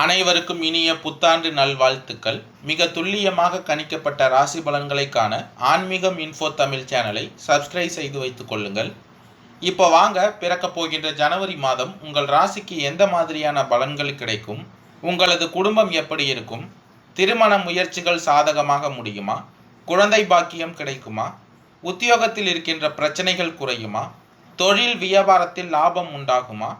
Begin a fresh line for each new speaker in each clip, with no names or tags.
அனைவருக்கும் இனிய புத்தாண்டு நல்வாழ்த்துக்கள். மிக துல்லியமாக கணிக்கப்பட்ட ராசி பலன்களை காண ஆன்மீகம் இன்ஃபோ தமிழ் சேனலை சப்ஸ்கிரைப் செய்து வைத்துக் கொள்ளுங்கள். இப்போ வாங்க பிறக்கப் போகின்ற ஜனவரி மாதம் உங்கள் ராசிக்கு எந்த மாதிரியான பலன்கள் கிடைக்கும்? உங்களது குடும்பம் எப்படி இருக்கும்? திருமண முயற்சிகள் சாதகமாக முடியுமா? குழந்தை பாக்கியம் கிடைக்குமா? உத்தியோகத்தில் இருக்கின்ற பிரச்சனைகள் குறையுமா? தொழில் வியாபாரத்தில் லாபம் உண்டாகுமா?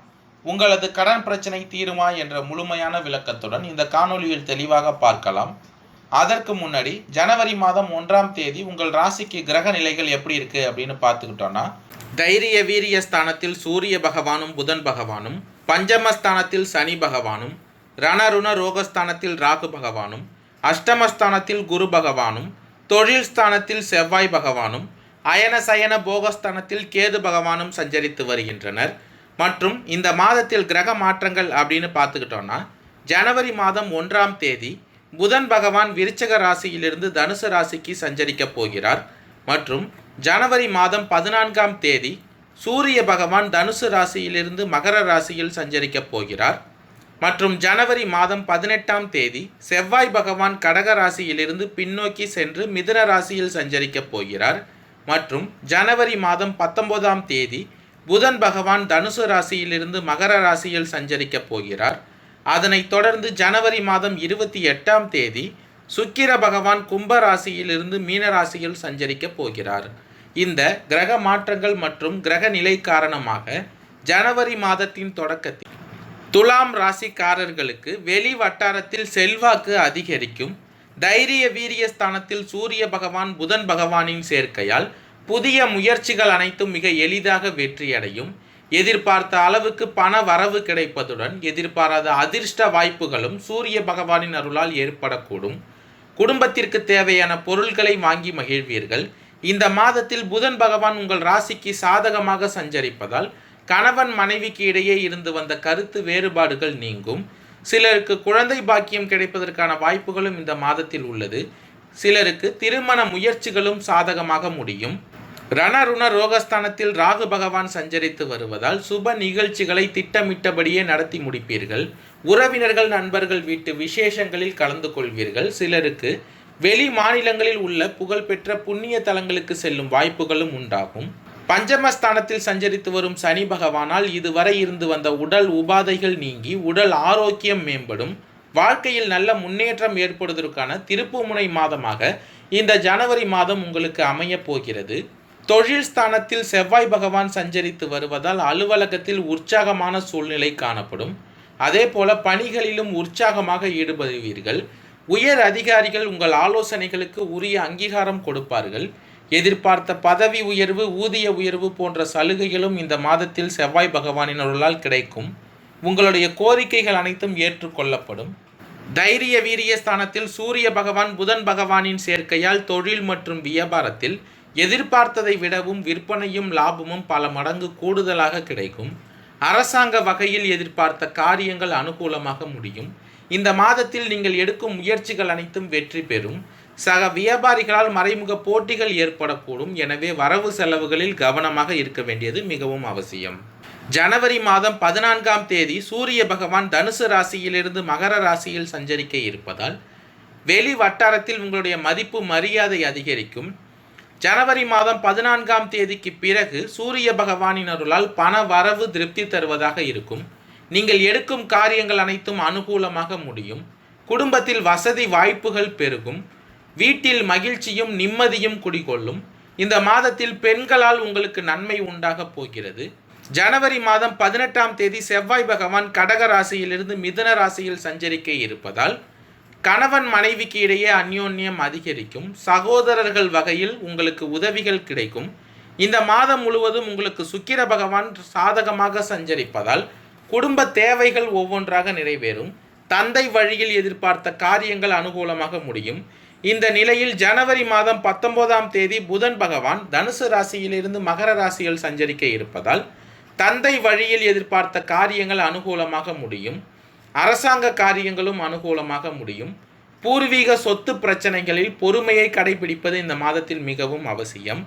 உங்களது கடன் பிரச்சனை தீருமா என்ற முழுமையான விளக்கத்துடன் இந்த காணொலியில் தெளிவாக பார்க்கலாம். அதற்கு முன்னாடி ஜனவரி மாதம் ஒன்றாம் தேதி உங்கள் ராசிக்கு கிரக நிலைகள் எப்படி இருக்கு அப்படின்னு பார்த்துக்கிட்டோன்னா தைரிய வீரிய ஸ்தானத்தில் சூரிய பகவானும் புதன் பகவானும் பஞ்சமஸ்தானத்தில் சனி பகவானும் ரணருண ரோகஸ்தானத்தில் ராகு பகவானும் அஷ்டமஸ்தானத்தில் குரு பகவானும் தொழில் ஸ்தானத்தில் செவ்வாய் பகவானும் அயன சயன போகஸ்தானத்தில் கேது பகவானும் சஞ்சரித்து வருகின்றனர். மற்றும் இந்த மாதத்தில் கிரக மாற்றங்கள் அப்படின்னு பார்த்துக்கிட்டோன்னா ஜனவரி மாதம் ஒன்றாம் தேதி புதன் பகவான் விருச்சக ராசியிலிருந்து தனுசு ராசிக்கு சஞ்சரிக்கப் போகிறார். மற்றும் ஜனவரி மாதம் பதினான்காம் தேதி சூரிய பகவான் தனுசு ராசியிலிருந்து மகர ராசியில் சஞ்சரிக்கப் போகிறார். மற்றும் ஜனவரி மாதம் பதினெட்டாம் தேதி செவ்வாய் பகவான் கடக ராசியிலிருந்து பின்னோக்கி சென்று மிதுன ராசியில் சஞ்சரிக்கப் போகிறார். மற்றும் ஜனவரி மாதம் பத்தொன்பதாம் தேதி புதன் பகவான் தனுசு ராசியிலிருந்து மகர ராசியில் சஞ்சரிக்கப் போகிறார். அதனைத் தொடர்ந்து ஜனவரி மாதம் இருபத்தி எட்டாம் தேதி சுக்கிர பகவான் கும்ப ராசியிலிருந்து மீன ராசியில் சஞ்சரிக்கப் போகிறார். இந்த கிரக மாற்றங்கள் மற்றும் கிரக நிலை காரணமாக ஜனவரி மாதத்தின் தொடக்கத்தில் துலாம் ராசிக்காரர்களுக்கு வெளி வட்டாரத்தில் செல்வாக்கு அதிகரிக்கும். தைரிய வீரிய ஸ்தானத்தில் சூரிய பகவான் புதன் பகவானின் சேர்க்கையால் புதிய முயற்சிகள் அனைத்தும் மிக எளிதாக வெற்றியடையும். எதிர்பார்த்த அளவுக்கு பண வரவு கிடைப்பதுடன் எதிர்பாராத அதிர்ஷ்ட வாய்ப்புகளும் சூரிய பகவானின் அருளால் ஏற்படக்கூடும். குடும்பத்திற்கு தேவையான பொருள்களை வாங்கி மகிழ்வீர்கள். இந்த மாதத்தில் புதன் பகவான் உங்கள் ராசிக்கு சாதகமாக சஞ்சரிப்பதால் கணவன் மனைவிக்கு இடையே இருந்து வந்த கருத்து வேறுபாடுகள் நீங்கும். சிலருக்கு குழந்தை பாக்கியம் கிடைப்பதற்கான வாய்ப்புகளும் இந்த மாதத்தில் உள்ளது. சிலருக்கு திருமண முயற்சிகளும் சாதகமாக முடியும். ரணருண ரோகஸ்தானத்தில் ராகு பகவான் சஞ்சரித்து வருவதால் சுப நிகழ்ச்சிகளை திட்டமிட்டபடியே நடத்தி முடிப்பீர்கள். உறவினர்கள் நண்பர்கள் வீட்டு விசேஷங்களில் கலந்து கொள்வீர்கள். சிலருக்கு வெளி மாநிலங்களில் உள்ள புகழ்பெற்ற புண்ணிய தலங்களுக்கு செல்லும் வாய்ப்புகளும் உண்டாகும். பஞ்சமஸ்தானத்தில் சஞ்சரித்து வரும் சனி பகவானால் இதுவரை இருந்து வந்த உடல் உபாதைகள் நீங்கி உடல் ஆரோக்கியம் மேம்படும். வாழ்க்கையில் நல்ல முன்னேற்றம் ஏற்படுவதற்கான திருப்புமுனை மாதமாக இந்த ஜனவரி மாதம் உங்களுக்கு அமையப் போகிறது. தொழில் ஸ்தானத்தில் செவ்வாய் பகவான் சஞ்சரித்து வருவதால் அலுவலகத்தில் உற்சாகமான சூழ்நிலை காணப்படும். அதே போல பணிகளிலும் உற்சாகமாக ஈடுபடுவீர்கள். உயர் அதிகாரிகள் உங்கள் ஆலோசனைகளுக்கு உரிய அங்கீகாரம் கொடுப்பார்கள். எதிர்பார்த்த பதவி உயர்வு ஊதிய உயர்வு போன்ற சலுகைகளும் இந்த மாதத்தில் செவ்வாய் பகவானினருளால் கிடைக்கும். உங்களுடைய கோரிக்கைகள் அனைத்தும் ஏற்றுக்கொள்ளப்படும். தைரிய வீரிய ஸ்தானத்தில் சூரிய பகவான் புதன் பகவானின் சேர்க்கையால் தொழில் மற்றும் வியாபாரத்தில் எதிர்பார்த்ததை விடவும் விற்பனையும் லாபமும் பல மடங்கு கூடுதலாக கிடைக்கும். அரசாங்க வகையில் எதிர்பார்த்த காரியங்கள் அனுகூலமாக முடியும். இந்த மாதத்தில் நீங்கள் எடுக்கும் முயற்சிகள் அனைத்தும் வெற்றி பெறும். சக வியாபாரிகளால் மறைமுக போட்டிகள் ஏற்படக்கூடும். எனவே வரவு செலவுகளில் கவனமாக இருக்க வேண்டியது மிகவும் அவசியம். ஜனவரி மாதம் பதினான்காம் தேதி சூரிய பகவான் தனுசு ராசியிலிருந்து மகர ராசியில் சஞ்சரிக்க இருப்பதால் வெளி வட்டாரத்தில் உங்களுடைய மதிப்பு மரியாதை அதிகரிக்கும். ஜனவரி மாதம் பதினான்காம் தேதிக்கு பிறகு சூரிய பகவானின் அருளால் பண வரவு திருப்தி தருவதாக இருக்கும். நீங்கள் எடுக்கும் காரியங்கள் அனைத்தும் அனுகூலமாக முடியும். குடும்பத்தில் வசதி வாய்ப்புகள் பெருகும். வீட்டில் மகிழ்ச்சியும் நிம்மதியும் குடிகொள்ளும். இந்த மாதத்தில் பெண்களால் உங்களுக்கு நன்மை உண்டாகப் போகிறது. ஜனவரி மாதம் பதினெட்டாம் தேதி செவ்வாய் பகவான் கடக ராசியிலிருந்து மிதுன ராசியில் சஞ்சரிக்க இருப்பதால் கணவன் மனைவிக்கு இடையே அந்யோன்யம் அதிகரிக்கும். சகோதரர்கள் வகையில் உங்களுக்கு உதவிகள் கிடைக்கும். இந்த மாதம் முழுவதும் உங்களுக்கு சுக்கிர பகவான் சாதகமாக சஞ்சரிப்பதால் குடும்ப தேவைகள் ஒவ்வொன்றாக நிறைவேறும். தந்தை வழியில் எதிர்பார்த்த காரியங்கள் அனுகூலமாக முடியும். இந்த நிலையில் ஜனவரி மாதம் பத்தொன்பதாம் தேதி புதன் பகவான் தனுசு ராசியிலிருந்து மகர ராசியில் சஞ்சரிக்க இருப்பதால் தந்தை வழியில் எதிர்பார்த்த காரியங்கள் அனுகூலமாக முடியும். அரசாங்க காரியங்களும் அனுகூலமாக முடியும். பூர்வீக சொத்து பிரச்சனைகளில் பொறுமையை கடைபிடிப்பது இந்த மாதத்தில் மிகவும் அவசியம்.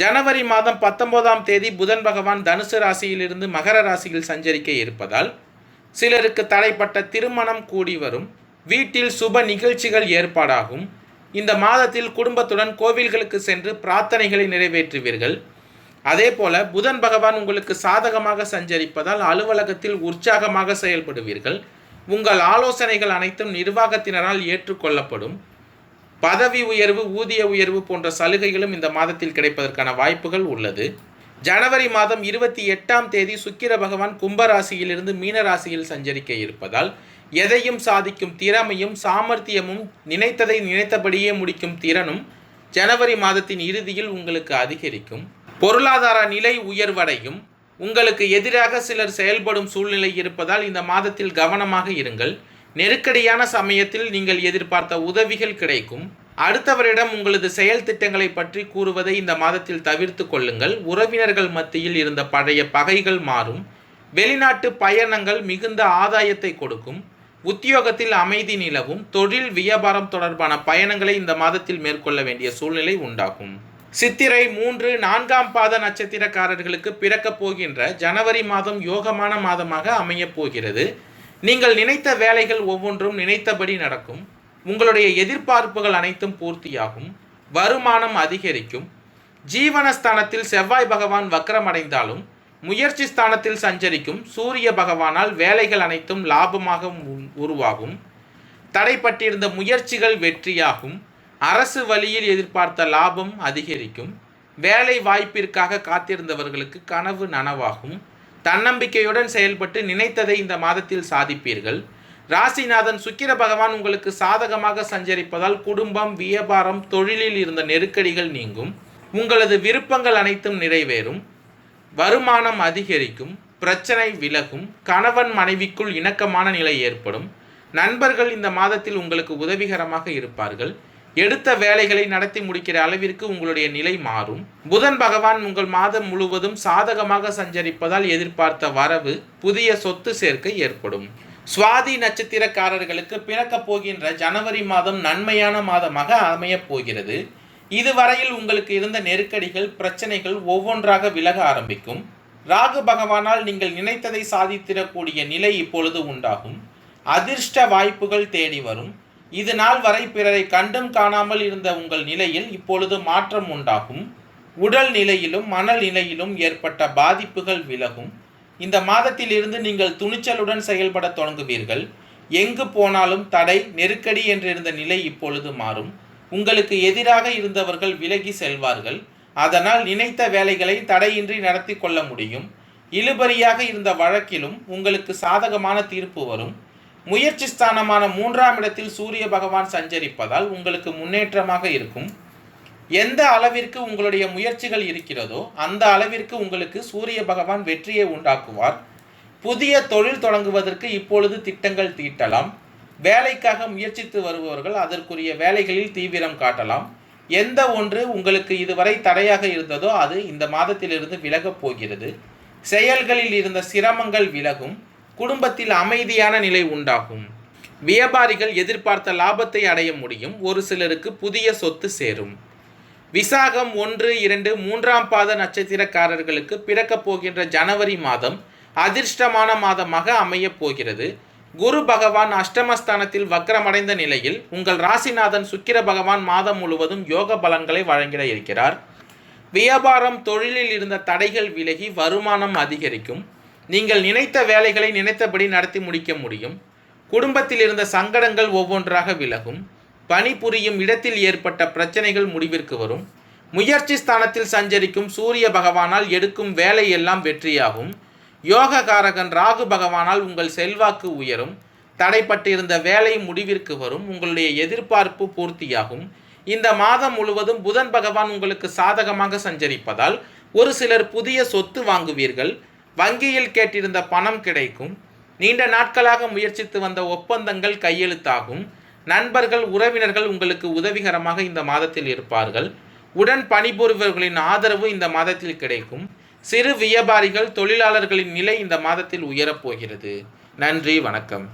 ஜனவரி மாதம் பத்தொன்பதாம் தேதி புதன் பகவான் தனுசு ராசியிலிருந்து மகர ராசியில் சஞ்சரிக்க இருப்பதால் சிலருக்கு தடைப்பட்ட திருமணம் கூடி வரும். வீட்டில் சுப நிகழ்ச்சிகள் ஏற்பாடாகும். இந்த மாதத்தில் குடும்பத்துடன் கோவில்களுக்கு சென்று பிரார்த்தனைகளை நிறைவேற்றுவீர்கள். அதே போல புதன் பகவான் உங்களுக்கு சாதகமாக சஞ்சரிப்பதால் அலுவலகத்தில் உற்சாகமாக செயல்படுவீர்கள். உங்கள் ஆலோசனைகள் அனைத்தும் நிர்வாகத்தினரால் ஏற்றுக்கொள்ளப்படும். பதவி உயர்வு ஊதிய உயர்வு போன்ற சலுகைகளும் இந்த மாதத்தில் கிடைப்பதற்கான வாய்ப்புகள் உள்ளது. ஜனவரி மாதம் இருபத்தி எட்டாம் தேதி சுக்கிர பகவான் கும்பராசியிலிருந்து மீனராசியில் சஞ்சரிக்க இருப்பதால் எதையும் சாதிக்கும் திறமையும் சாமர்த்தியமும் நினைத்ததை நினைத்தபடியே முடிக்கும் திறனும் ஜனவரி மாதத்தின் இறுதியில் உங்களுக்கு அதிகரிக்கும். பொருளாதார நிலை உயர்வடையும். உங்களுக்கு எதிராக சிலர் செயல்படும் சூழ்நிலை இருப்பதால் இந்த மாதத்தில் கவனமாக இருங்கள். நெருக்கடியான சமயத்தில் நீங்கள் எதிர்பார்த்த உதவிகள் கிடைக்கும். அடுத்தவரிடம் உங்களது செயல் திட்டங்களை பற்றி கூறுவதை இந்த மாதத்தில் தவிர்த்து கொள்ளுங்கள். உறவினர்கள் மத்தியில் இருந்த பழைய பகைகள் மாறும். வெளிநாட்டு பயணங்கள் மிகுந்த ஆதாயத்தை கொடுக்கும். உத்தியோகத்தில் அமைதி நிலவும். தொழில் வியாபாரம் தொடர்பான பயணங்களை இந்த மாதத்தில் மேற்கொள்ள வேண்டிய சூழ்நிலை உண்டாகும். சித்திரை மூன்று நான்காம் பாத நட்சத்திரக்காரர்களுக்கு பிறக்கப் போகின்ற ஜனவரி மாதம் யோகமான மாதமாக அமையப் போகிறது. நீங்கள் நினைத்த வேலைகள் ஒவ்வொன்றும் நினைத்தபடி நடக்கும். உங்களுடைய எதிர்பார்ப்புகள் அனைத்தும் பூர்த்தியாகும். வருமானம் அதிகரிக்கும். ஜீவனஸ்தானத்தில் செவ்வாய் பகவான் வக்கரமடைந்தாலும் முயற்சி ஸ்தானத்தில் சஞ்சரிக்கும் சூரிய பகவானால் வேலைகள் அனைத்தும் லாபமாக உருவாகும். தடைப்பட்டிருந்த முயற்சிகள் வெற்றியாகும். அரசு வழியில் எதிர்பார்த்த லாபம் அதிகரிக்கும். வேலை வாய்ப்பிற்காக காத்திருந்தவர்களுக்கு கனவு நனவாகும். தன்னம்பிக்கையுடன் செயல்பட்டு நினைத்ததை இந்த மாதத்தில் சாதிப்பீர்கள். ராசிநாதன் சுக்கிர பகவான் உங்களுக்கு சாதகமாக சஞ்சரிப்பதால் குடும்பம் வியாபாரம் தொழிலில் இருந்த நெருக்கடிகள் நீங்கும். உங்களது விருப்பங்கள் அனைத்தும் நிறைவேறும். வருமானம் அதிகரிக்கும். பிரச்சனை விலகும். கணவன் மனைவிக்குள் இணக்கமான நிலை ஏற்படும். நண்பர்கள் இந்த மாதத்தில் உங்களுக்கு உதவிகரமாக இருப்பார்கள். எடுத்த வேலைகளை நடத்தி முடிக்கிற அளவிற்கு உங்களுடைய நிலை மாறும். புதன் பகவான் உங்கள் மாதம் முழுவதும் சாதகமாக சஞ்சரிப்பதால் எதிர்பார்த்த வரவு புதிய சொத்து சேர்க்கை ஏற்படும். சுவாதி நட்சத்திரக்காரர்களுக்கு பிறக்கப் போகின்ற ஜனவரி மாதம் நன்மையான மாதமாக அமையப் போகிறது. இதுவரையில் உங்களுக்கு இருந்த நெருக்கடிகள் பிரச்சனைகள் ஒவ்வொன்றாக விலக ஆரம்பிக்கும். ராகு பகவானால் நீங்கள் நினைத்ததை சாதித்திடக்கூடிய நிலை இப்பொழுது உண்டாகும். அதிர்ஷ்ட வாய்ப்புகள் தேடி வரும். இது நாள் வரை பிறரை கண்டும் காணாமல் இருந்த உங்கள் நிலையில் இப்பொழுது மாற்றம் உண்டாகும். உடல் நிலையிலும் மனல் நிலையிலும் ஏற்பட்ட பாதிப்புகள் விலகும். இந்த மாதத்தில் இருந்து நீங்கள் துணிச்சலுடன் செயல்பட தொடங்குவீர்கள். எங்கு போனாலும் தடை நெருக்கடி என்றிருந்த நிலை இப்பொழுது மாறும். உங்களுக்கு எதிராக இருந்தவர்கள் விலகி செல்வார்கள். அதனால் நினைத்த வேலைகளை தடையின்றி நடத்தி கொள்ள முடியும். இழுபறியாக இருந்த வழக்கிலும் உங்களுக்கு சாதகமான தீர்ப்பு வரும். முயற்சி ஸ்தானமான மூன்றாம் இடத்தில் சூரிய பகவான் சஞ்சரிப்பதால் உங்களுக்கு முன்னேற்றமாக இருக்கும். எந்த அளவிற்கு உங்களுடைய முயற்சிகள் இருக்கிறதோ அந்த அளவிற்கு உங்களுக்கு சூரிய பகவான் வெற்றியை உண்டாக்குவார். புதிய தொழில் தொடங்குவதற்கு இப்பொழுது திட்டங்கள் தீட்டலாம். வேலைக்காக முயற்சித்து வருபவர்கள் அதற்குரிய வேலைகளில் தீவிரம் காட்டலாம். எந்த ஒன்று உங்களுக்கு இதுவரை தடையாக இருந்ததோ அது இந்த மாதத்திலிருந்து விலகப் போகிறது. செயல்களில் இருந்த சிரமங்கள் விலகும். குடும்பத்தில் அமைதியான நிலை உண்டாகும். வியாபாரிகள் எதிர்பார்த்த லாபத்தை அடைய முடியும். ஒரு சிலருக்கு புதிய சொத்து சேரும். விசாகம் ஒன்று இரண்டு மூன்றாம் பாத நட்சத்திரக்காரர்களுக்கு பிறக்கப் போகின்ற ஜனவரி மாதம் அதிர்ஷ்டமான மாதமாக அமையப் போகிறது. குரு பகவான் அஷ்டமஸ்தானத்தில் வக்கரமடைந்த நிலையில் உங்கள் ராசிநாதன் சுக்கிர பகவான் மாதம் முழுவதும் யோக பலன்களை வழங்கிட இருக்கிறார். வியாபாரம் தொழிலில் இருந்த தடைகள் விலகி வருமானம் அதிகரிக்கும். நீங்கள் நினைத்த வேலைகளை நினைத்தபடி நடத்தி முடிக்க முடியும். குடும்பத்தில் இருந்த சங்கடங்கள் ஒவ்வொன்றாக விலகும். பணிபுரியும் இடத்தில் ஏற்பட்ட பிரச்சனைகள் முடிவிற்கு வரும். முயற்சி ஸ்தானத்தில் சஞ்சரிக்கும் சூரிய பகவானால் எடுக்கும் வேலை எல்லாம் வெற்றியாகும். யோககாரகன் ராகு பகவானால் உங்கள் செல்வாக்கு உயரும். தடைப்பட்டிருந்த வேலை முடிவிற்கு வரும். உங்களுடைய எதிர்பார்ப்பு பூர்த்தியாகும். இந்த மாதம் முழுவதும் புதன் பகவான் உங்களுக்கு சாதகமாக சஞ்சரிப்பதால் ஒரு சிலர் புதிய சொத்து வாங்குவீர்கள். வங்கியில் கேட்டிருந்த பணம் கிடைக்கும். நீண்ட நாட்களாக முயற்சித்து வந்த ஒப்பந்தங்கள் கையெழுத்தாகும். நண்பர்கள் உறவினர்கள் உங்களுக்கு உதவிகரமாக இந்த மாதத்தில் இருப்பார்கள். உடன் பணிபுரிபவர்களின் ஆதரவு இந்த மாதத்தில் கிடைக்கும். சிறு வியாபாரிகள் தொழிலாளர்களின் நிலை இந்த மாதத்தில் உயரப்போகிறது நன்றி வணக்கம்.